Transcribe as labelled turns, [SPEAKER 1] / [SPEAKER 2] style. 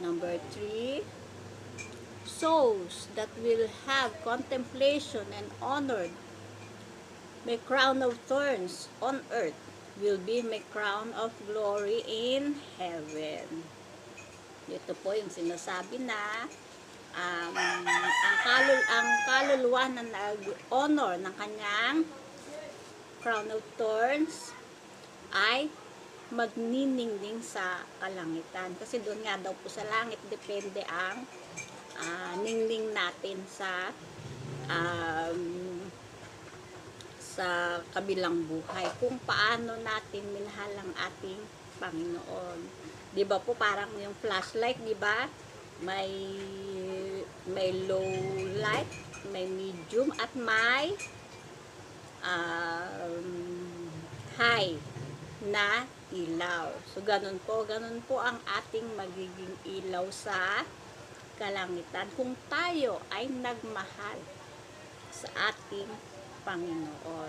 [SPEAKER 1] Number three, souls that will have contemplation and honored may crown of thorns on earth will be may crown of glory in heaven. Ito po yung sinasabi na um, ang, kalul ang kaluluwa na nag-honor ng kanyang crown of thorns ay magniningning sa kalangitan. Kasi doon nga daw po sa langit, depende ang ah, ningning natin sa um, sa kabilang buhay. Kung paano natin minahal ang ating Panginoon. Di ba po parang yung flashlight, di ba? May may low light, may medium at may um, high na ilaw. So, ganun po, ganun po ang ating magiging ilaw sa kalangitan kung tayo ay nagmahal sa ating Panginoon.